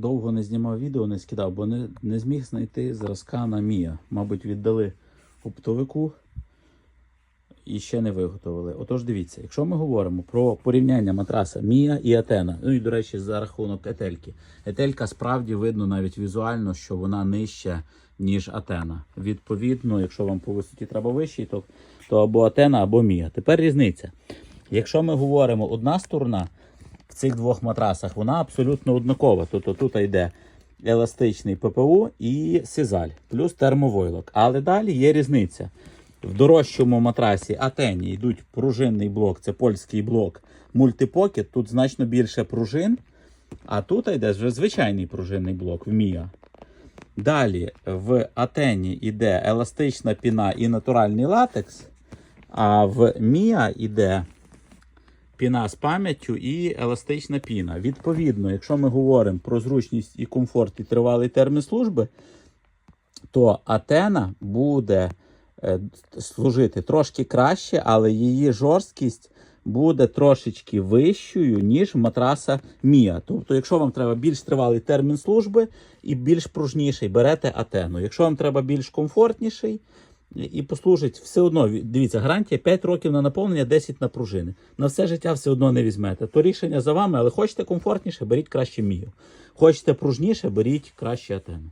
довго не знімав відео, не скидав, бо не, не зміг знайти зразка на Мія. Мабуть, віддали оптовику і ще не виготовили. Отож, дивіться, якщо ми говоримо про порівняння матраса Мія і Атена, ну і до речі, за рахунок етельки. Етелька справді видно навіть візуально, що вона нижча, ніж Атена. Відповідно, якщо вам по висоті треба вищий, то, то або Атена, або Мія. Тепер різниця. Якщо ми говоримо одна сторона в цих двох матрасах, вона абсолютно однакова. Тобто тут йде еластичний ППУ і сизаль, плюс термовойлок. Але далі є різниця. В дорожчому матрасі Атені йдуть пружинний блок, це польський блок мультипокет. Тут значно більше пружин, а тут йде вже звичайний пружинний блок в Мія. Далі в Атені йде еластична піна і натуральний латекс, а в Мія йде піна з пам'яттю і еластична піна. Відповідно, якщо ми говоримо про зручність і комфорт і тривалий термін служби, то Атена буде е, служити трошки краще, але її жорсткість буде трошечки вищою, ніж матраса Мія. Тобто, якщо вам треба більш тривалий термін служби і більш пружніший, берете Атену. Якщо вам треба більш комфортніший, і- послужить все одно. ві- Дивіться, гарантія 5 років на наповнення, 10 на пружини. На все життя все одно не візьмете. То рішення за вами, але хочете комфортніше, беріть краще мію. Хочете пружніше, беріть краще атену.